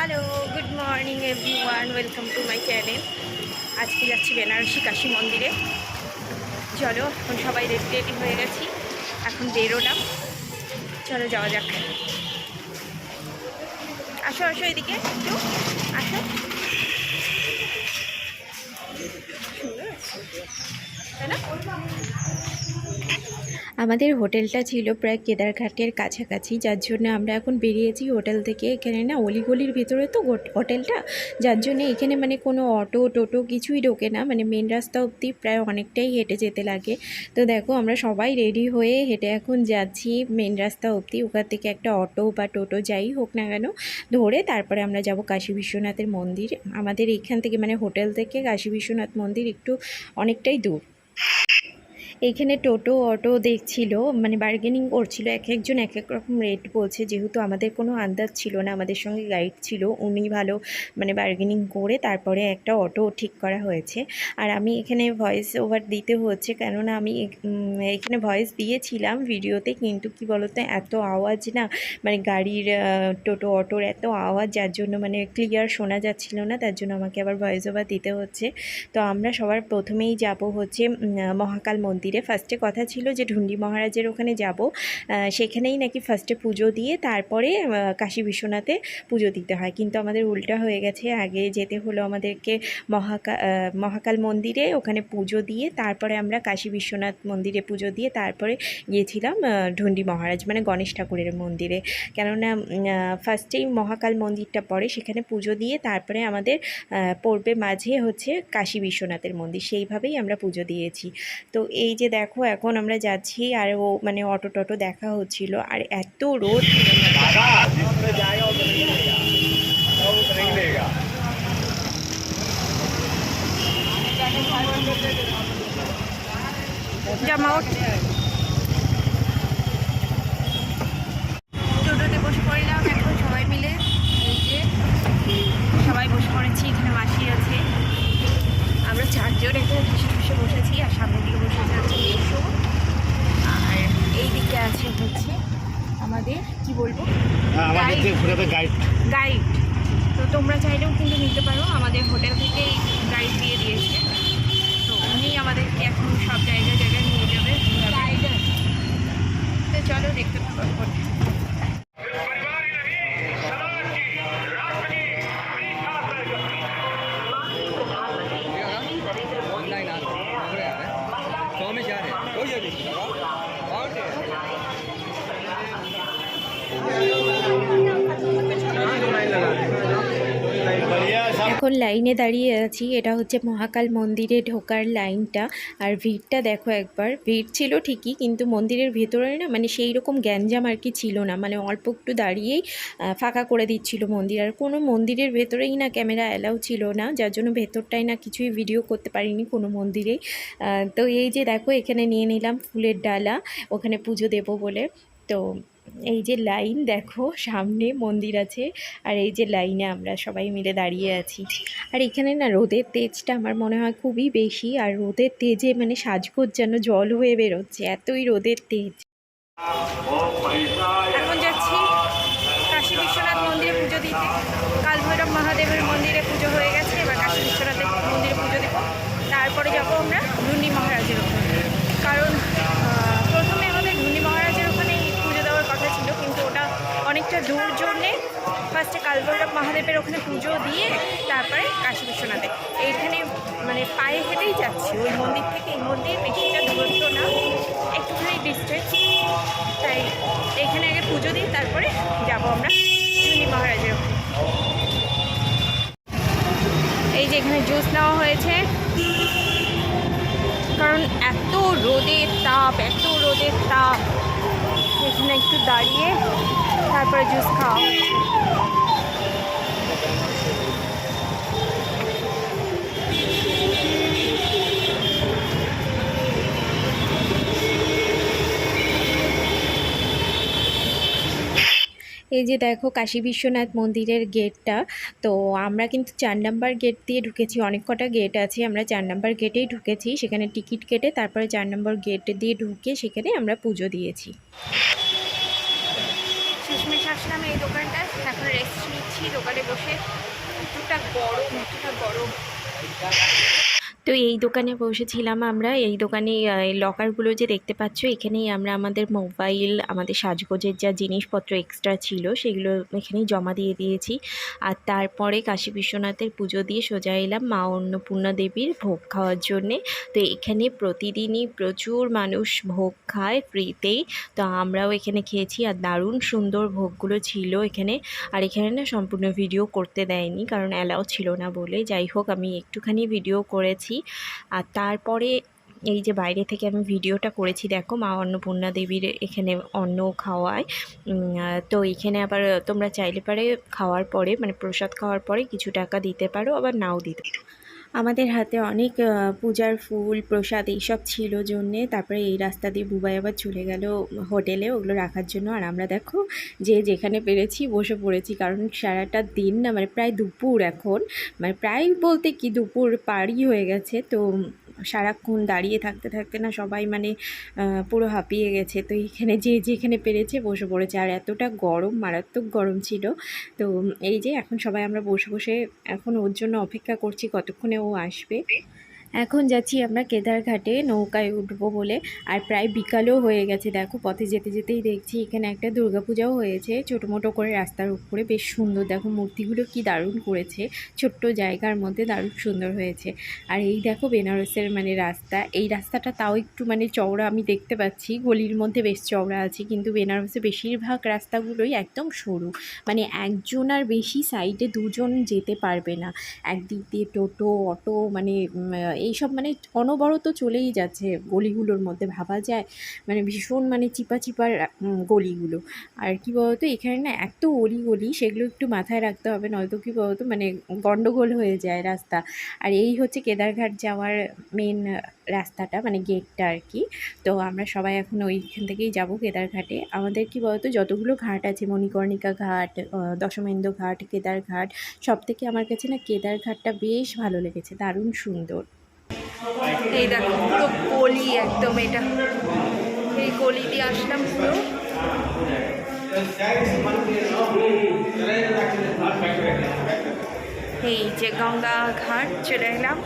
Hello good morning every one welcome to my channel আজকে যাচ্ছি বেনারসি কাশী মন্দিরে। চলো, এখন সবাই রেডি রেডি হয়ে গেছি। এখন বেরোলাম। চলো, যাওয়া যাক। আসো আসো এদিকে একটু। আসো। তাই না? আমাদের হোটেলটা ছিল প্রায় কেদারঘাটের কাছাকাছি, যার জন্য আমরা এখন বেরিয়েছি হোটেল থেকে। এখানে না অলিগলির ভিতরে তো হোটেলটা, যার জন্য এখানে মানে কোনো অটো, টোটো কিছুই ঢোকে না। মানে মেন রাস্তা অবধি প্রায় অনেকটাই হেঁটে যেতে লাগে। তো দেখো, আমরা সবাই রেডি হয়ে হেঁটে এখন যাচ্ছি মেন রাস্তা অবধি। ওখান থেকে একটা অটো বা টোটো যাই হোক না কেন, ধরে তারপরে আমরা যাব কাশী বিশ্বনাথের মন্দির। আমাদের এখান থেকে মানে হোটেল থেকে কাশী বিশ্বনাথ মন্দির একটু অনেকটাই দূর। এইখানে টোটো, অটো দেখছিল মানে বার্গেনিং করছিল, এক একজন এক এক রকম রেট বলছে, যেহেতু আমাদের কোনো আন্দাজ ছিল না, আমাদের সঙ্গে গাইড ছিল, উনি ভালো মানে বার্গেনিং করে তারপরে একটা অটো ঠিক করা হয়েছে। আর আমি এখানে ভয়েস ওভার দিতে হচ্ছে, কেননা আমি এখানে ভয়েস দিয়েছিলাম ভিডিওতে কিন্তু কি বলতো, এত আওয়াজ না মানে গাড়ির টোটো, অটোর এত আওয়াজ, যার জন্য মানে ক্লিয়ার শোনা যাচ্ছিল না, তার জন্য আমাকে আবার ভয়েস ওভার দিতে হচ্ছে। তো আমরা সবার প্রথমেই যাব হচ্ছে মহাকাল মন্দিরে। ফার্স্টে কথা ছিল যে ঢুন্ডি মহারাজের ওখানে যাব। সেখানেই নাকি ফার্স্টে পুজো দিয়ে তারপরে কাশী বিশ্বনাথে পুজো দিতে হয়। কিন্তু আমাদের উল্টা হয়ে গেছে। আগে যেতে হলো আমাদেরকে মহাকা মহাকাল মন্দিরে ওখানে পুজো দিয়ে তারপরে আমরা কাশী বিশ্বনাথ মন্দিরে পুজো দিয়ে তারপরে গিয়েছিলাম ঢুন্ডি মহারাজ মানে গণেশ ঠাকুরের মন্দিরে। কেননা ফার্স্টেই মহাকাল মন্দিরটা পড়ে সেখানে পুজো দিয়ে তারপরে আমাদের পড়বে মাঝে হচ্ছে কাশী বিশ্বনাথের মন্দির। সেইভাবেই আমরা পুজো দিয়েছি। তো এই যে দেখো এখন আমরা যাচ্ছি আর ও মানে অটো টটো দেখা হচ্ছিল আর এত রোদ। दादा কি হ্যাঁ আমাদের যে Guide. গাইড গাইড তো তোমরা চাইলেও কিন্তু নিতে পারো। আমাদের হোটেল থেকেই গাইড দিয়ে দিয়েছে। তো উনি আমাদেরকে এখন সব জায়গায় জায়গায় নিয়ে যাবে। তো চলো দেখতে পাবো এখন লাইনে দাঁড়িয়ে আছি। এটা হচ্ছে মহাকাল মন্দিরে ঢোকার লাইনটা। আর ভিড়টা দেখো একবার। ভিড় ছিল ঠিকই, কিন্তু মন্দিরের ভেতরে না মানে সেই রকম গ্যাঞ্জাম আর কি ছিল না। মানে অল্প একটু দাঁড়িয়েই ফাঁকা করে দিচ্ছিল মন্দির। আর কোনো মন্দিরের ভেতরেই না ক্যামেরা অ্যালাউ ছিল না, যার জন্য ভেতরটাই না কিছুই ভিডিও করতে পারিনি কোনো মন্দিরেই। তো এই যে দেখো, এখানে নিয়ে নিলাম ফুলের ডালা। ওখানে পুজো দেবো বলে। তো এই যে লাইন দেখো, সামনে মন্দির আছে আর এই যে লাইনে আমরা সবাই মিলে দাঁড়িয়ে আছি। আর এখানে না রোদের তেজটা আমার মনে হয় খুবই বেশি আর রোদের তেজে মানে সাজগোজ যেন জল হয়ে বেরোচ্ছে, এতই রোদের তেজ। এখন যাচ্ছি কাশী বিশ্বনাথ মন্দিরে পুজো দিতে। কাল ভৈরব মহাদেবের মন্দিরে পুজো হয়ে গেছে এবার কাশী বিশ্বনাথের মন্দিরে পুজো দেবো তারপরে যাব আমরা ধুন্ডি মহারাজের ওখানে কারণ আহ, প্রথমে আমাদের ধুন্ডি মহারাজের ওখানেই পুজো দেওয়ার কথা ছিল কিন্তু ওটা অনেকটা দূর জন্যে ফার্স্টে কালভৈরব মহাদেবের ওখানে পুজো দিয়ে তারপরে কাশী বিশ্বনাথে এইখানে মানে পায়ে হেঁটেই যাচ্ছি, ওই মন্দির থেকে এই মন্দির বেশিটা দূরত্ব না, একটুখানি ডিস্টেন্স তাই এখানে আগে পুজো দিই তারপরে যাব আমরা ধুনি মহারাজের এই যে এখানে জুস নেওয়া হয়েছে। কারণ এত রোদের তাপ, এত রোদের তাপ। এখানে একটু দাঁড়িয়ে তারপরে জুস খাওয়া হচ্ছে। এই যে দেখো কাশী বিশ্বনাথ মন্দিরের গেটটা, তো আমরা কিন্তু চার নাম্বার গেট দিয়ে ঢুকেছি, অনেক কটা গেট আছে, আমরা চার নাম্বার গেটেই ঢুকেছি, সেখানে টিকিট কেটে তারপরে চার নম্বর গেট দিয়ে ঢুকে সেখানে আমরা পুজো দিয়েছি। এই দোকানটা এখন রেস্ট নিচ্ছি, দোকানে বসে গরম গরম। তো এই দোকানে বসেছিলাম আমরা। এই দোকানে লকারগুলো যে দেখতে পাচ্ছ, এখানেই আমরা আমাদের মোবাইল আমাদের সাজগোজের যা জিনিসপত্র এক্সট্রা ছিল, সেগুলো এখানেই জমা দিয়ে দিয়েছি। আর তারপরে কাশী বিশ্বনাথের পুজো দিয়ে সোজা এলাম মা অন্নপূর্ণা দেবীর ভোগ খাওয়ার জন্যে। তো এখানে প্রতিদিনই প্রচুর মানুষ ভোগ খায় ফ্রিতেই তো আমরাও এখানে খেয়েছি। আর দারুণ সুন্দর ভোগগুলো ছিল এখানে। আর এখানে না সম্পূর্ণ ভিডিও করতে দেয়নি, কারণ অ্যালাও ছিল না বলে। যাই হোক, আমি একটুখানি ভিডিও করেছি। আর তারপরে এই যে বাইরে থেকে আমি ভিডিওটা করেছি, দেখো মা অন্নপূর্ণা দেবীর এখানে অন্ন খাওয়ায় তো এখানে আবার তোমরা চাইলে পারে খাওয়ার পরে মানে প্রসাদ খাওয়ার পরে কিছু টাকা দিতে পারো, আবার নাও দিতে পারো। আমাদের হাতে অনেক পূজার ফুল, প্রসাদ এইসব ছিল জন্যে। তারপরে এই রাস্তা দিয়ে বুবাই আবার চলে গেল হোটেলে ওগুলো রাখার জন্য। আর আমরা দেখো যে যেখানে পেরেছি বসে পড়েছি। কারণ সারাটা দিন না মানে প্রায় দুপুর এখন। মানে প্রায় বলতে কি দুপুর পারই হয়ে গেছে। তো সারাক্ষণ দাঁড়িয়ে থাকতে থাকতে না সবাই মানে পুরো হাঁপিয়ে গেছে। তো এখানে যে যেখানে পেরেছে বসে পড়েছে। আর এতটা গরম, মারাত্মক গরম ছিল। তো এই যে এখন সবাই আমরা বসে বসে এখন ওর জন্য অপেক্ষা করছি কতক্ষণে ও আসবে। এখন যাচ্ছি আমরা কেদারঘাটে, নৌকায় উঠবো বলে। আর প্রায় বিকালও হয়ে গেছে, দেখো পথে যেতে যেতেই দেখছি এখানে একটা দুর্গাপূজাও হয়েছে। ছোটো মোটো করে রাস্তার উপরে, বেশ সুন্দর। দেখো মূর্তিগুলো কি দারুণ করেছে। ছোট্ট জায়গার মধ্যে দারুণ সুন্দর হয়েছে। আর এই দেখো বেনারসের মানে রাস্তা। এই রাস্তাটা তাও একটু মানে চওড়া আমি দেখতে পাচ্ছি। গলির মধ্যে বেশ চওড়া আছে, কিন্তু বেনারসে বেশিরভাগ রাস্তাগুলোই একদম সরু। মানে একজন আর বেশি সাইডে দুজন যেতে পারবে না। একদিক দিয়ে টোটো, অটো মানে এইসব মানে অনবরত চলেই যাচ্ছে গলিগুলোর মধ্যে, ভাবা যায়। মানে ভীষণ মানে চিপা চিপার গলিগুলো। আর কি বলতো, এখানে না এত অলি গলি সেগুলো একটু মাথায় রাখতে হবে, নয়তো কি বলতো মানে গন্ডগোল হয়ে যায় রাস্তা। আর এই হচ্ছে কেদারঘাট যাওয়ার মেন রাস্তাটা মানে গেটটা আর কি। তো আমরা সবাই এখন ওইখান থেকেই যাব কেদারঘাটে। আমাদের কি বলতো, যতগুলো ঘাট আছে, মণিকর্ণিকা ঘাট দশমেন্দ্র ঘাট, কেদারঘাট সব থেকে আমার কাছে না কেদারঘাটটা বেশ ভালো লেগেছে, দারুণ সুন্দর। এই দেখো, পুরো গলি একদম এটা। এই গলি দিয়ে আসলাম পুরো। এই যে গঙ্গা ঘাট, চলে এলাম।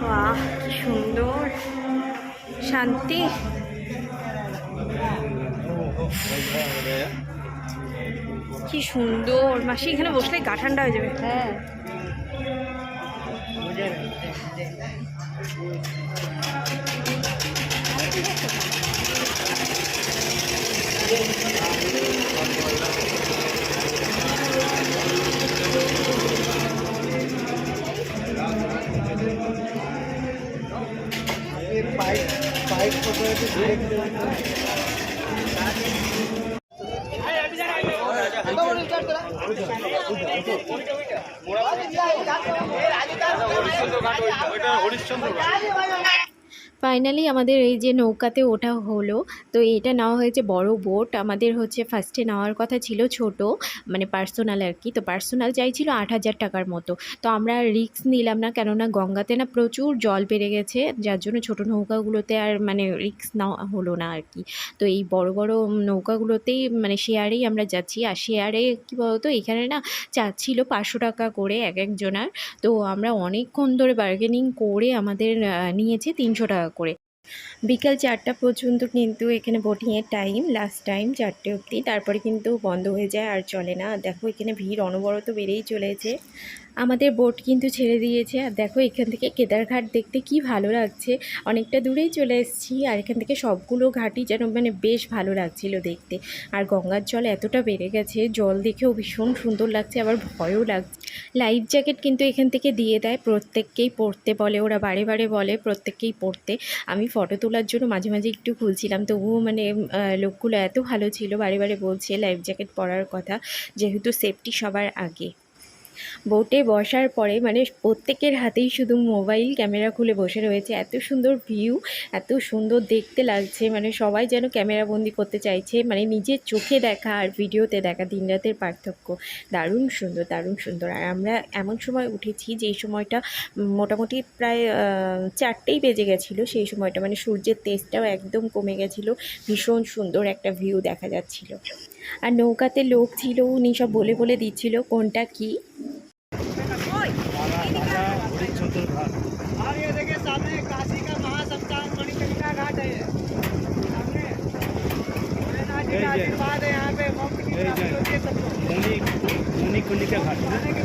বাহ, কি সুন্দর। শান্তি। কি সুন্দর। মাসি, এখানে বসলে গা ঠান্ডা হয়ে যাবে। হ্যাঁ। বাইক বাইক করে হরিশ্চন্দ্র ফাইনালি আমাদের এই যে নৌকাতে ওঠা হলো, তো এটা নেওয়া হয়েছে বড় বোট আমাদের হচ্ছে ফার্স্টে নেওয়ার কথা ছিল ছোট মানে পার্সোনাল আর কি। তো পার্সোনাল চাইছিল আট হাজার টাকার মতো। তো আমরা রিস্ক নিলাম না, কেননা গঙ্গাতে না প্রচুর জল বেড়ে গেছে, যার জন্য ছোট নৌকাগুলোতে আর মানে রিক্স নেওয়া হলো না আর কি। তো এই বড় বড় নৌকাগুলোতেই মানে শেয়ারেই আমরা যাচ্ছি। আর শেয়ারে কী বলতো, এখানে না চাচ্ছিল পাঁচশো টাকা করে এক একজনার। তো আমরা অনেকক্ষণ ধরে বার্গেনিং করে আমাদের নিয়েছে তিনশো টাকা করে। বিকাল চারটা পর্যন্ত কিন্তু এখানে বোটিংয়ের টাইম লাস্ট টাইম চারটে অবধি। তারপরে কিন্তু বন্ধ হয়ে যায় আর চলে না। দেখো এখানে ভিড় অনবরত বেড়েই চলেছে। আমাদের বোট কিন্তু ছেড়ে দিয়েছে। আর দেখো, এখান থেকে কেদারঘাট দেখতে কি ভালো লাগছে। অনেকটা দূরেই চলে এসেছি আর এখান থেকে সবগুলো ঘাটই যেন মানে বেশ ভালো লাগছিল দেখতে। আর গঙ্গার জল এতটা বেড়ে গেছে, জল দেখেও ভীষণ সুন্দর লাগছে, আবার ভয়ও লাগছে। লাইফ জ্যাকেট কিন্তু এখান থেকে দিয়ে দেয়, প্রত্যেককেই পরতে বলে, ওরা বারে বারে বলে প্রত্যেককেই পরতে। আমি ফটো তোলার জন্য মাঝে মাঝে একটু খুলছিলাম, তবুও মানে লোকগুলো এত ভালো ছিল, বারে বারে বলছে লাইফ জ্যাকেট পরার কথা, যেহেতু সেফটি সবার আগে। বোটে বসার পরে মানে প্রত্যেকের হাতেই শুধু মোবাইল ক্যামেরা খুলে বসে রয়েছে। এত সুন্দর ভিউ, এত সুন্দর দেখতে লাগছে মানে সবাই যেন ক্যামেরা বন্দি করতে চাইছে মানে নিজের চোখে দেখা আর ভিডিওতে দেখা দিন রাতের পার্থক্য। দারুণ সুন্দর দারুণ সুন্দর। আর আমরা এমন সময় উঠেছি যেই সময়টা মোটামুটি প্রায় চারটেই বেজে গেছিল, সেই সময়টা মানে সূর্যের তেজটাও একদম কমে গেছিল। ভীষণ সুন্দর একটা ভিউ দেখা যাচ্ছিল। আর নৌকাতে লোক ছিল উনি সব বলে বলে দিচ্ছিল কোনটা কি? ঘাট।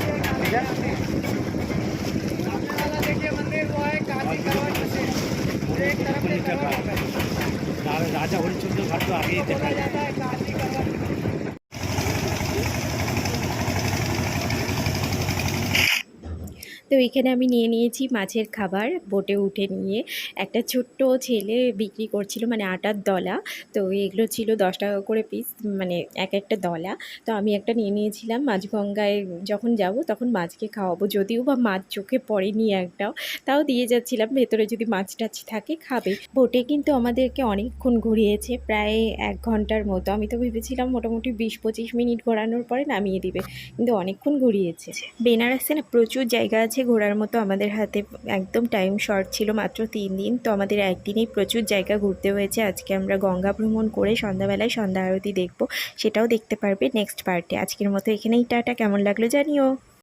এখানে আমি নিয়ে নিয়েছি মাছের খাবার বোটে উঠে নিয়ে। একটা ছোট্ট ছেলে বিক্রি করছিল মানে আটার দলা। তো এগুলো ছিল দশ টাকা করে পিস মানে এক একটা দলা। তো আমি একটা নিয়ে নিয়েছিলাম মাছগঙ্গায় যখন যাব তখন মাছকে খাওয়াবো। যদিও বা মাছ চোখে পড়েনি একটাও তাও দিয়ে যাচ্ছিলাম। ভেতরে যদি মাছ টাছ থাকে খাবে। বোটে কিন্তু আমাদেরকে অনেকক্ষণ ঘুরিয়েছে, প্রায় এক ঘণ্টার মতো। আমি তো ভেবেছিলাম মোটামুটি বিশ পঁচিশ মিনিট ঘোরানোর পরে নামিয়ে দিবে। কিন্তু অনেকক্ষণ ঘুরিয়েছে। বেনারসে না প্রচুর জায়গা আছে ঘোরার মতো আমাদের হাতে একদম টাইম শর্ট ছিল মাত্র তিন দিন। তো আমাদের একদিনেই প্রচুর জায়গা ঘুরতে হয়েছে। আজকে আমরা গঙ্গা ভ্রমণ করে সন্ধ্যাবেলায় সন্ধ্যা আরতি দেখব, সেটাও দেখতে পারবে নেক্সট পার্টে আজকের মতো এখানেই, টাটা, কেমন লাগল জানিও।